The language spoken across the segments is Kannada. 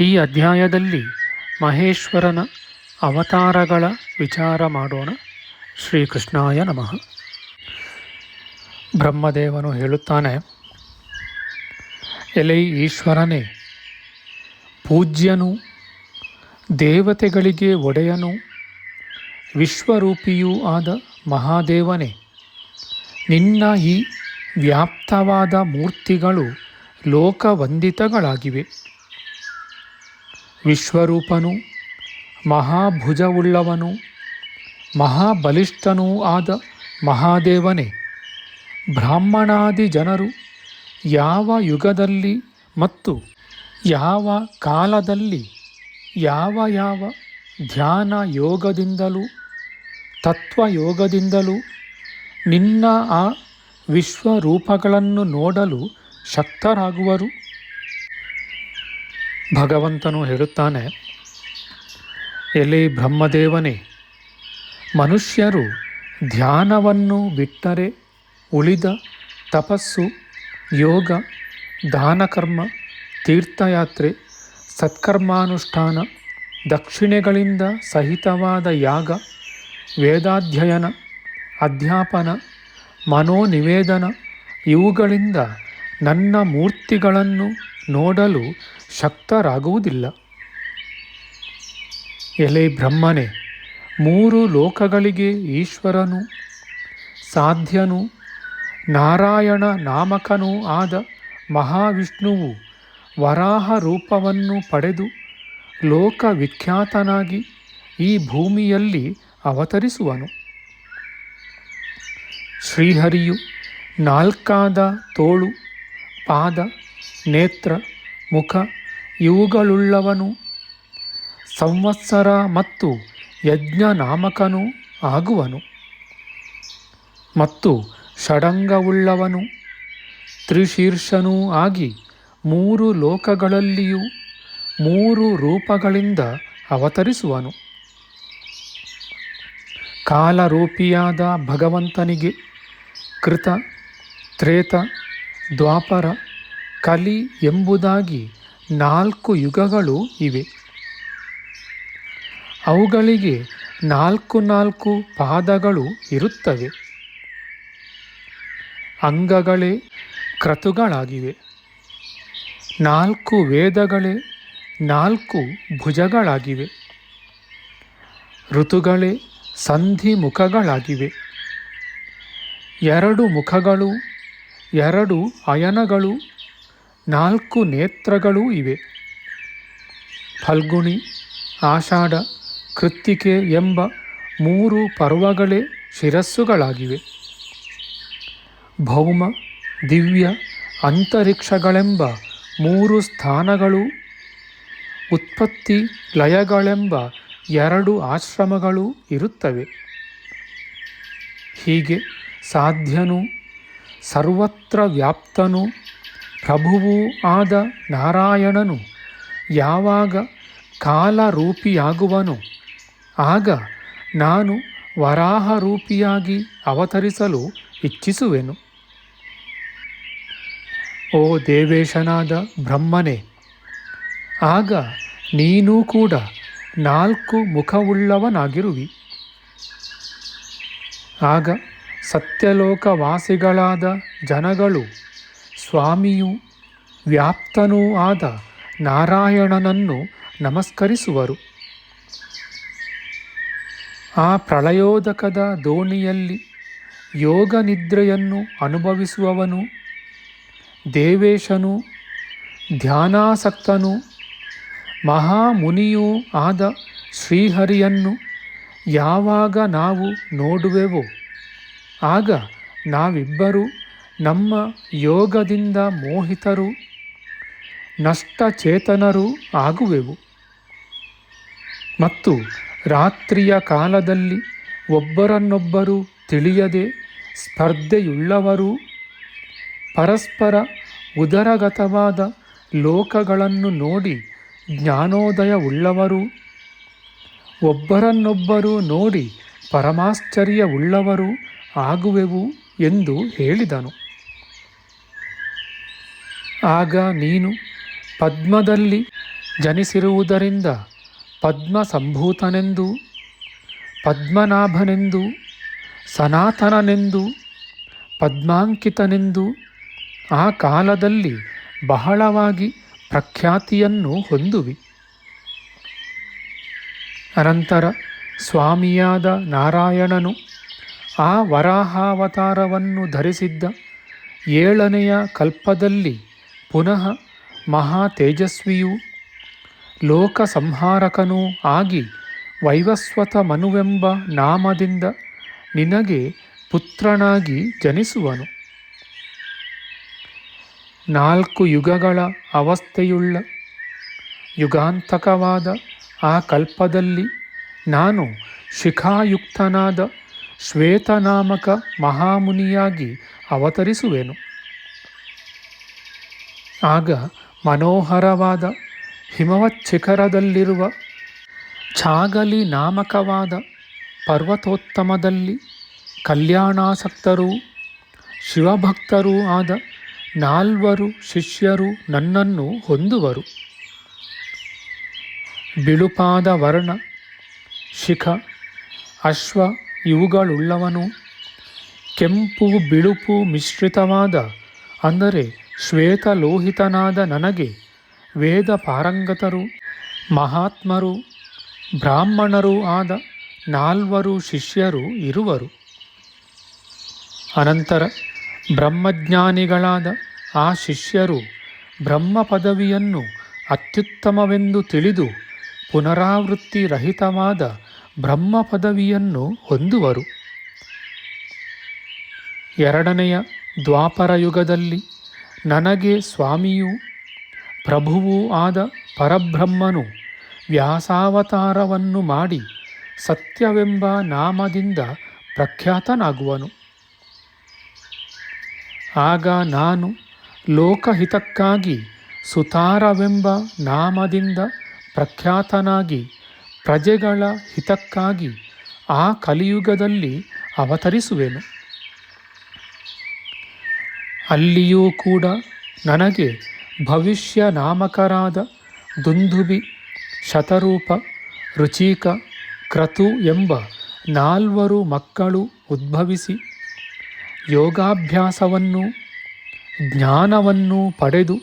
ಈ ಅಧ್ಯಾಯದಲ್ಲಿ ಮಹೇಶ್ವರನ ಅವತಾರಗಳ ವಿಚಾರ ಮಾಡೋಣ. ಶ್ರೀಕೃಷ್ಣಾಯ ನಮಃ. ಬ್ರಹ್ಮದೇವನು ಹೇಳುತ್ತಾನೆ, ಎಲೈ ಈಶ್ವರನೇ, ಪೂಜ್ಯನು, ದೇವತೆಗಳಿಗೆ ಒಡೆಯನು, ವಿಶ್ವರೂಪಿಯೂ ಆದ ಮಹಾದೇವನೇ, ನಿನ್ನ ಈ ವ್ಯಾಪ್ತವಾದ ಮೂರ್ತಿಗಳು ಲೋಕವಂದಿತಗಳಾಗಿವೆ. ವಿಶ್ವರೂಪನು, ಮಹಾಭುಜವುಳ್ಳವನು, ಮಹಾಬಲಿಷ್ಠನೂ ಆದ ಮಹಾದೇವನೇ. ಬ್ರಾಹ್ಮಣಾದಿ ಜನರು ಯಾವ ಯುಗದಲ್ಲಿ ಮತ್ತು ಯಾವ ಕಾಲದಲ್ಲಿ, ಯಾವ ಯಾವ ಧ್ಯಾನ ಯೋಗದಿಂದಲೂ, ತತ್ವಯೋಗದಿಂದಲೂ ನಿನ್ನ ಆ ವಿಶ್ವರೂಪಗಳನ್ನು ನೋಡಲು ಶಕ್ತರಾಗುವರು? ಭಗವಂತನು ಹೇಳುತ್ತಾನೆ ಎಲೆ ಬ್ರಹ್ಮದೇವನೇ, ಮನುಷ್ಯರು ಧ್ಯಾನವನ್ನು ಬಿಟ್ಟರೆ ಉಳಿದ ತಪಸ್ಸು, ಯೋಗ, ದಾನಕರ್ಮ, ತೀರ್ಥಯಾತ್ರೆ, ಸತ್ಕರ್ಮಾನುಷ್ಠಾನ, ದಕ್ಷಿಣೆಗಳಿಂದ ಸಹಿತವಾದ ಯಾಗ, ವೇದಾಧ್ಯಯನ, ಅಧ್ಯಾಪನ, ಮನೋನಿವೇದನ, ಇವುಗಳಿಂದ ನನ್ನ ಮೂರ್ತಿಗಳನ್ನು ನೋಡಲು ಶಕ್ತರಾಗುವುದಿಲ್ಲ. ಎಲೆ ಬ್ರಹ್ಮನೆ, ಮೂರು ಲೋಕಗಳಿಗೆ ಈಶ್ವರನು, ಸಾಧ್ಯನು, ನಾರಾಯಣ ನಾಮಕನೂ ಆದ ಮಹಾವಿಷ್ಣುವು ವರಾಹ ರೂಪವನ್ನು ಪಡೆದು ಲೋಕವಿಖ್ಯಾತನಾಗಿ ಈ ಭೂಮಿಯಲ್ಲಿ ಅವತರಿಸುವನು. ಶ್ರೀಹರಿಯು ನಾಲ್ಕಾದ ತೋಳು, ಪಾದ, ನೇತ್ರ, ಮುಖ ಇವುಗಳುಳ್ಳವನು ಸಂವತ್ಸರ ಮತ್ತು ಯಜ್ಞ ನಾಮಕನು ಆಗುವನು. ಮತ್ತು ಷಡಂಗವುಳ್ಳವನು ತ್ರಿಶೀರ್ಷನೂ ಆಗಿ ಮೂರು ಲೋಕಗಳಲ್ಲಿಯೂ ಮೂರು ರೂಪಗಳಿಂದ ಅವತರಿಸುವನು. ಕಾಲರೂಪಿಯಾದ ಭಗವಂತನಿಗೆ ಕೃತ, ತ್ರೇತ, ದ್ವಾಪರ, ಕಲಿ ಎಂಬುದಾಗಿ ನಾಲ್ಕು ಯುಗಗಳು ಇವೆ. ಅವುಗಳಿಗೆ ನಾಲ್ಕು ನಾಲ್ಕು ಪಾದಗಳು ಇರುತ್ತವೆ. ಅಂಗಗಳೇ ಕ್ರತುಗಳಾಗಿವೆ. ನಾಲ್ಕು ವೇದಗಳೇ ನಾಲ್ಕು ಭುಜಗಳಾಗಿವೆ. ಋತುಗಳೇ ಸಂಧಿ ಮುಖಗಳಾಗಿವೆ. ಎರಡು ಮುಖಗಳು ಎರಡು ಅಯನಗಳು ನಾಲ್ಕು ನೇತ್ರಗಳೂ ಇವೆ. ಫಲ್ಗುಣಿ, ಆಷಾಢ, ಕೃತ್ತಿಕೆ ಎಂಬ ಮೂರು ಪರ್ವಗಳೇ ಶಿರಸ್ಸುಗಳಾಗಿವೆ. ಭೌಮ, ದಿವ್ಯ, ಅಂತರಿಕ್ಷಗಳೆಂಬ ಮೂರು ಸ್ಥಾನಗಳು, ಉತ್ಪತ್ತಿ ಲಯಗಳೆಂಬ ಎರಡು ಆಶ್ರಮಗಳು ಇರುತ್ತವೆ. ಹೀಗೆ ಸಾಧ್ಯನು, ಸರ್ವತ್ರ ವ್ಯಾಪ್ತನು ಪ್ರಭುವೂ ಆದ ನಾರಾಯಣನು ಯಾವಾಗ ಕಾಲರೂಪಿಯಾಗುವನು? ಆಗ ನಾನು ವರಾಹ ರೂಪಿಯಾಗಿ ಅವತರಿಸಲು ಇಚ್ಛಿಸುವೆನು. ಓ ದೇವೇಶನಾದ ಬ್ರಹ್ಮನೇ, ಆಗ ನೀನೂ ಕೂಡ ನಾಲ್ಕು ಮುಖವುಳ್ಳವನಾಗಿರುವಿ. ಆಗ ಸತ್ಯಲೋಕವಾಸಿಗಳಾದ ಜನಗಳು ಸ್ವಾಮಿಯೂ ವ್ಯಾಪ್ತನೂ ಆದ ನಾರಾಯಣನನ್ನು ನಮಸ್ಕರಿಸುವರು. ಆ ಪ್ರಳಯೋದಕದ ದೋಣಿಯಲ್ಲಿ ಯೋಗ ನಿದ್ರೆಯನ್ನು ಅನುಭವಿಸುವವನು, ದೇವೇಶನು, ಧ್ಯಾನಾಸಕ್ತನು, ಮಹಾಮುನಿಯೂ ಆದ ಶ್ರೀಹರಿಯನ್ನು ಯಾವಾಗ ನಾವು ನೋಡುವೆವೋ, ಆಗ ನಾವಿಬ್ಬರೂ ನಮ್ಮ ಯೋಗದಿಂದ ಮೋಹಿತರು, ನಷ್ಟಚೇತನರೂ ಆಗುವೆವು. ಮತ್ತು ರಾತ್ರಿಯ ಕಾಲದಲ್ಲಿ ಒಬ್ಬರನ್ನೊಬ್ಬರು ತಿಳಿಯದೆ ಸ್ಪರ್ಧೆಯುಳ್ಳವರೂ, ಪರಸ್ಪರ ಉದರಗತವಾದ ಲೋಕಗಳನ್ನು ನೋಡಿ ಜ್ಞಾನೋದಯವುಳ್ಳವರು, ಒಬ್ಬರನ್ನೊಬ್ಬರು ನೋಡಿ ಪರಮಾಶ್ಚರ್ಯವುಳ್ಳವರು ಆಗುವೆವು ಎಂದು ಹೇಳಿದನು. ಆಗ ನೀನು ಪದ್ಮದಲ್ಲಿ ಜನಿಸಿರುವುದರಿಂದ ಪದ್ಮ ಸಂಭೂತನೆಂದು ಪದ್ಮನಾಭನೆಂದು, ಸನಾತನನೆಂದು, ಪದ್ಮಾಂಕಿತನೆಂದು ಆ ಕಾಲದಲ್ಲಿ ಬಹಳವಾಗಿ ಪ್ರಖ್ಯಾತಿಯನ್ನು ಹೊಂದುವಿ. ಅನಂತರ ಸ್ವಾಮಿಯಾದ ನಾರಾಯಣನು ಆ ವರಾಹಾವತಾರವನ್ನು ಧರಿಸಿದ್ದ ಏಳನೆಯ ಕಲ್ಪದಲ್ಲಿ ಪುನಃ ಮಹಾ ತೇಜಸ್ವಿಯೂ ಲೋಕ ಸಂಹಾರಕನೂ ಆಗಿ ವೈವಸ್ವತ ಮನುವೆಂಬ ನಾಮದಿಂದ ನಿನಗೆ ಪುತ್ರನಾಗಿ ಜನಿಸುವನು. ನಾಲ್ಕು ಯುಗಗಳ ಅವಸ್ಥೆಯುಳ್ಳ ಯುಗಾಂತಕವಾದ ಆ ಕಲ್ಪದಲ್ಲಿ ನಾನು ಶಿಖಾಯುಕ್ತನಾದ ಶ್ವೇತನಾಮಕ ಮಹಾಮುನಿಯಾಗಿ ಅವತರಿಸುವೆನು. ಆಗ ಮನೋಹರವಾದ ಹಿಮವಚ್ಚಿಖರದಲ್ಲಿರುವ ಛಾಗಲಿ ನಾಮಕವಾದ ಪರ್ವತೋತ್ತಮದಲ್ಲಿ ಕಲ್ಯಾಣಾಸಕ್ತರೂ ಶಿವಭಕ್ತರೂ ಆದ ನಾಲ್ವರು ಶಿಷ್ಯರು ನನ್ನನ್ನು ಹೊಂದುವರು. ಬಿಳುಪಾದ ವರ್ಣ, ಶಿಖ, ಅಶ್ವ ಇವುಗಳುಳ್ಳವನು. ಕೆಂಪು ಬಿಳುಪು ಮಿಶ್ರಿತವಾದ, ಅಂದರೆ ಶ್ವೇತಲೋಹಿತನಾದ ನನಗೆ ವೇದ ಪಾರಂಗತರು ಮಹಾತ್ಮರು, ಬ್ರಾಹ್ಮಣರೂ ಆದ ನಾಲ್ವರು ಶಿಷ್ಯರು ಇರುವರು. ಅನಂತರ ಬ್ರಹ್ಮಜ್ಞಾನಿಗಳಾದ ಆ ಶಿಷ್ಯರು ಬ್ರಹ್ಮ ಪದವಿಯನ್ನು ಅತ್ಯುತ್ತಮವೆಂದು ತಿಳಿದು ಪುನರಾವೃತ್ತಿ ರಹಿತವಾದ ಬ್ರಹ್ಮ ಪದವಿಯನ್ನು ಹೊಂದುವರು. ಎರಡನೆಯ ದ್ವಾಪರ ಯುಗದಲ್ಲಿ ನನಗೆ ಸ್ವಾಮಿಯೂ, ಪ್ರಭುವೂ ಆದ ಪರಬ್ರಹ್ಮನು ವ್ಯಾಸಾವತಾರವನ್ನು ಮಾಡಿ ಸತ್ಯವೆಂಬ ನಾಮದಿಂದ ಪ್ರಖ್ಯಾತನಾಗುವನು. ಆಗ ನಾನು ಲೋಕಹಿತಕ್ಕಾಗಿ ಸುತಾರವೆಂಬ ನಾಮದಿಂದ ಪ್ರಖ್ಯಾತನಾಗಿ ಪ್ರಜೆಗಳ ಹಿತಕ್ಕಾಗಿ ಆ ಕಲಿಯುಗದಲ್ಲಿ ಅವತರಿಸುವೆನು. ಅಲ್ಲಿಯೂ ಕೂಡ ನನಗೆ ಭವಿಷ್ಯ ನಾಮಕರಾದ ದುಂದುಬಿ, ಶತರೂಪ, ರುಚಿಕ, ಕ್ರತು ಎಂಬ ನಾಲ್ವರು ಮಕ್ಕಳು ಉದ್ಭವಿಸಿ ಯೋಗಾಭ್ಯಾಸವನ್ನು ಜ್ಞಾನವನ್ನು ಪಡೆದು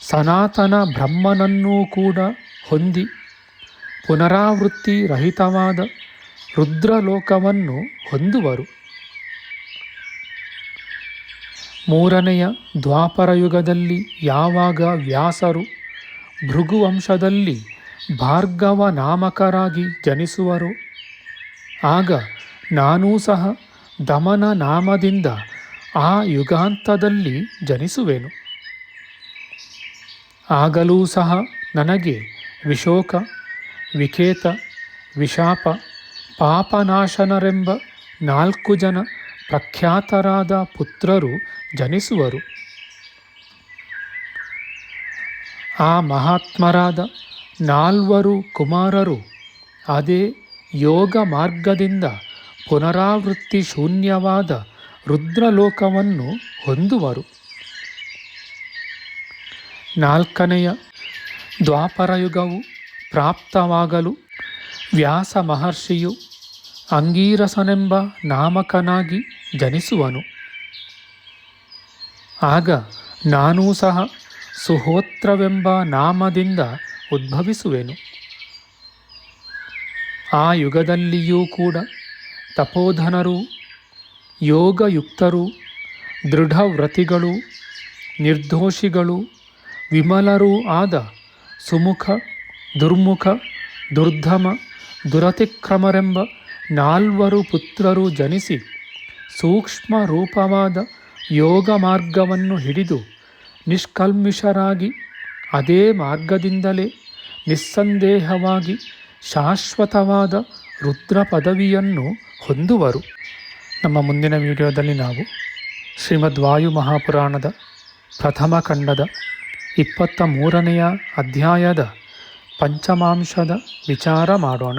ಸನಾತನ ಬ್ರಹ್ಮನನ್ನೂ ಕೂಡ ಹೊಂದಿ ಪುನರಾವೃತ್ತಿ ರಹಿತವಾದ ರುದ್ರಲೋಕವನ್ನು ಹೊಂದುವರು. ಮೂರನೆಯ ದ್ವಾಪರಯುಗದಲ್ಲಿ ಯಾವಾಗ ವ್ಯಾಸರು ಭೃಗುವಂಶದಲ್ಲಿ ಭಾರ್ಗವ ನಾಮಕರಾಗಿ ಜನಿಸುವರು? ಆಗ ನಾನೂ ಸಹ ದಮನ ನಾಮದಿಂದ ಆ ಯುಗಾಂತದಲ್ಲಿ ಜನಿಸುವೆನು. ಆಗಲೂ ಸಹ ನನಗೆ ವಿಶೋಕ, ವಿಕೇತ, ವಿಶಾಪ, ಪಾಪನಾಶನರೆಂಬ ನಾಲ್ಕು ಜನ ಪ್ರಖ್ಯಾತರಾದ ಪುತ್ರರು ಜನಿಸುವರು. ಆ ಮಹಾತ್ಮರಾದ ನಾಲ್ವರು ಕುಮಾರರು ಅದೇ ಯೋಗ ಮಾರ್ಗದಿಂದ ಪುನರಾವೃತ್ತಿ ಶೂನ್ಯವಾದ ರುದ್ರಲೋಕವನ್ನು ಹೊಂದುವರು. ನಾಲ್ಕನೆಯ ದ್ವಾಪರಯುಗವು ಪ್ರಾಪ್ತವಾಗಲು ವ್ಯಾಸ ಮಹರ್ಷಿಯು ಅಂಗೀರಸನೆಂಬ ನಾಮಕನಾಗಿ ಜನಿಸುವನು. ಆಗ ನಾನೂ ಸಹ ಸುಹೋತ್ರವೆಂಬ ನಾಮದಿಂದ ಉದ್ಭವಿಸುವೆನು. ಆ ಯುಗದಲ್ಲಿಯೂ ಕೂಡ ತಪೋಧನರು, ಯೋಗಯುಕ್ತರು, ದೃಢವ್ರತಿಗಳು, ನಿರ್ದೋಷಿಗಳು, ವಿಮಲರೂ ಆದ ಸುಮುಖ, ದುರ್ಮುಖ, ದುರ್ಧಮ, ದುರತಿಕ್ರಮರೆಂಬ ನಾಲ್ವರು ಪುತ್ರರು ಜನಿಸಿ ಸೂಕ್ಷ್ಮ ರೂಪವಾದ ಯೋಗ ಮಾರ್ಗವನ್ನು ಹಿಡಿದು ನಿಷ್ಕಲ್ಮಿಷರಾಗಿ ಅದೇ ಮಾರ್ಗದಿಂದಲೇ ನಿಸ್ಸಂದೇಹವಾಗಿ ಶಾಶ್ವತವಾದ ರುದ್ರ ಪದವಿಯನ್ನು ಹೊಂದುವರು. ನಮ್ಮ ಮುಂದಿನ ವಿಡಿಯೋದಲ್ಲಿ ನಾವು ಶ್ರೀಮದ್ ವಾಯು ಮಹಾಪುರಾಣದ ಪ್ರಥಮ ಖಂಡದ ಇಪ್ಪತ್ತ ಮೂರನೆಯ ಅಧ್ಯಾಯದ ಪಂಚಮಾಂಶದ ವಿಚಾರ ಮಾಡೋಣ.